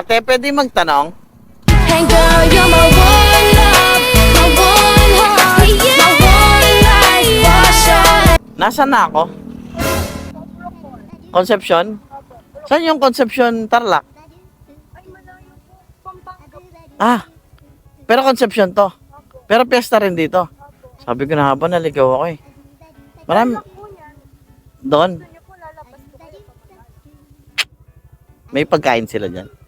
Ate, pwede magtanong? And girl, you're my one love, my one heart, my one life. Nasaan na ako? Conception? Saan yung Conception Tarlac? Ah, pero Conception to. Pero piyesta rin dito. Sabi ko na habang naligaw ako eh. Marami. Doon. May pagkain sila dyan.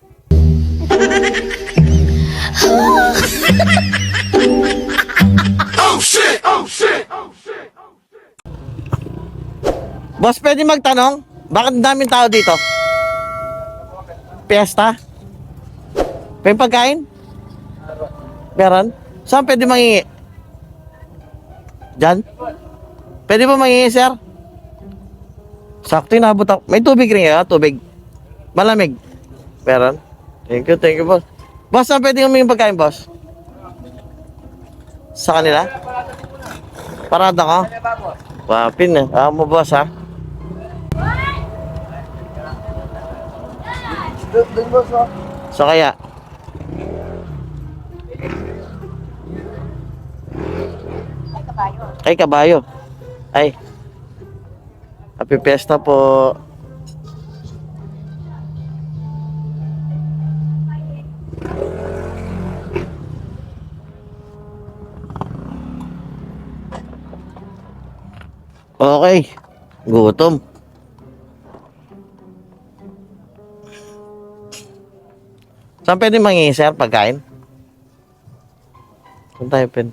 Boss, pwede magtanong? Bakit daming tao dito? Fiesta? May pagkain? Meron? Saan pwede mangingi? Diyan? Pwede ba mangingi, sir? Sakto yung nabot ako. May tubig rin kayo, tubig. Malamig. Meron? Thank you, thank you, boss. Boss, saan pwede humingi pagkain, boss? Sa kanila? Parada ka? Wapin eh. Ah, mo boss ha? So kaya? Ay, kabayo. Ay. Happy Fiesta po. Okay. Gutom. Saan pwede mangingi, sir, pagkain? Saan tayo pwede?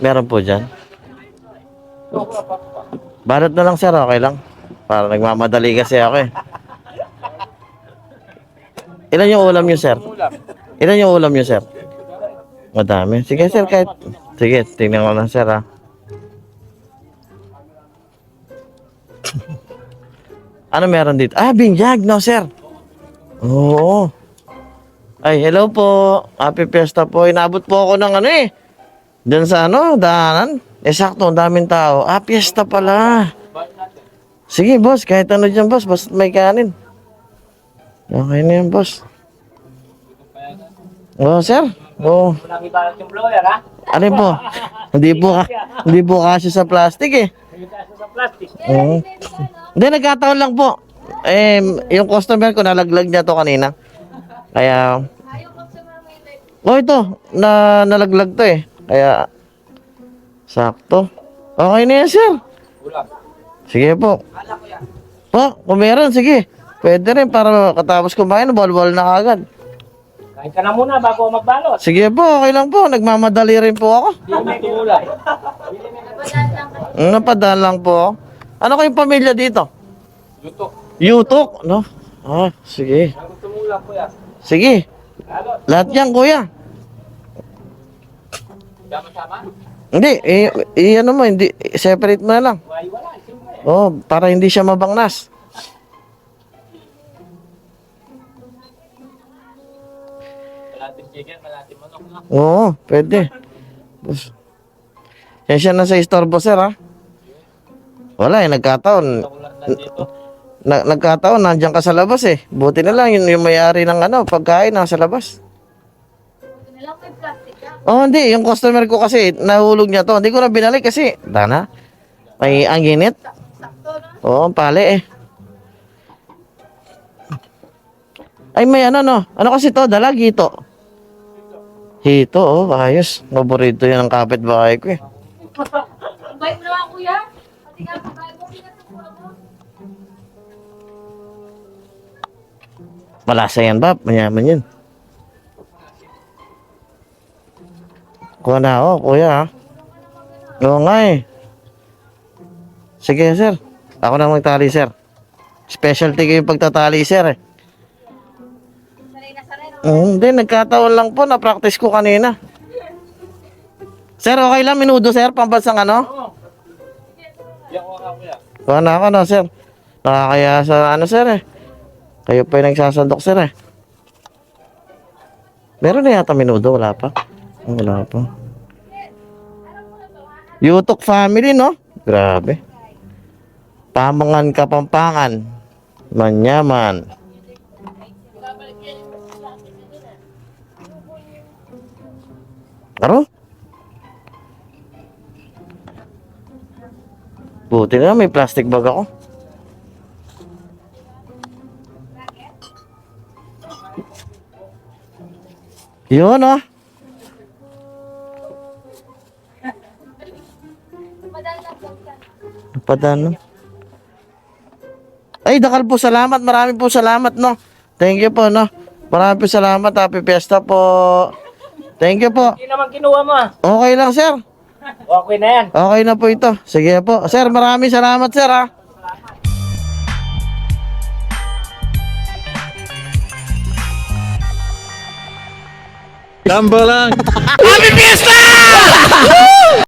Meron po dyan. Balot na lang, sir. Okay lang. Para nagmamadali kasi ako eh. Ilan yung ulam niyo, sir? Ilan yung ulam niyo, sir? Madami. Sige, sir, kahit... Sige, tingnan ko lang, sir, ha. Ano meron dito? Ah, binyag, no, sir? Oo. Ay, hello po. Happy Fiesta po. Inabot po ako ng ano eh. Diyan sa ano, daanan. Eh, sakto, ang daming tao. Ah, fiesta pala. Sige, boss. Kahit ano dyan, boss. Basta may kanin. Okay na yan, boss. Oo, sir. Oo. Ha? Ano po? Hindi po, hindi po kasi sa plastic eh. Nagkasa sa plastic. Oo. Hindi, nagkataon lang po. Eh, yung customer ko, nalaglag niya to kanina. Kaya, oh ito, na nalaglag to eh. Kaya, sakto. Okay na yan, sir. Sige po. Po, kung meron, sige. Pwede rin para katapos kumain, bol-bol na kagad. Kain ka na muna bago ako magbalot. Sige po, okay lang po. Nagmamadali rin po ako. Hindi mo tumulay. Mm, Napadaan lang po. ako. Ano kayong pamilya dito? Lutok. Yutok, no? Ah, sige. Bago tumula, kuya. Sige. Lahat yan, kuya. Sama-sama. Hindi, eh, eh, ano mo, hindi, separate mo na lang. Oh, para hindi siya mabangnas. Malating chicken, malating manok. no? Oo, pwede. Yan siya na sa istorbo, sir, ha? Wala eh, nagkataon. Na nagkataon, nandiyan ka sa labas eh. Buti na lang, yun yung may-ari ng ano, pagkain nasa labas. Oh, hindi. Yung customer ko kasi, nahulog niya to. Hindi ko na binalik kasi, dana, may ang init. Oo, pali eh. Ay, may ano, no? Ano kasi to? Dalag, hito. Hito, oh, ayos. Paborito yan ng kapitbahay ko eh. Bait mo naman kuya. Pati nga pagkain mo, pinatutuwa mo. Malasa yan, Bab. Mayaman yun. Kuha na ako, kuya. Oo nga eh. Sige, sir. Ako na magtali, sir. Specialty ko yung pagtatali, sir eh. Mm, Hindi, nagkataon lang po. Na-practice ko kanina. Sir, okay lang minudo, sir. Pambansang ano? Kuha na ako na, sir. Nakakaya sa ano, sir eh. Kayo pa yung nagsasandok, sir eh. Meron na yata minudo, wala pa. Wala pa. Yutok family, no? Grabe. Pamangan kapampangan. Manyaman. Aro? Buti na may plastic bag ako. Yun ah. Padano. Ay, dakal po, salamat. Marami po salamat, no? Thank you po, no? Marami po salamat. Happy Fiesta po. Thank you po. Hindi naman kinuha mo ah. Okay lang, sir. Okay na yan. Okay na po ito. Sige po. Sir, maraming salamat, sir, ha? Lang. Happy Fiesta!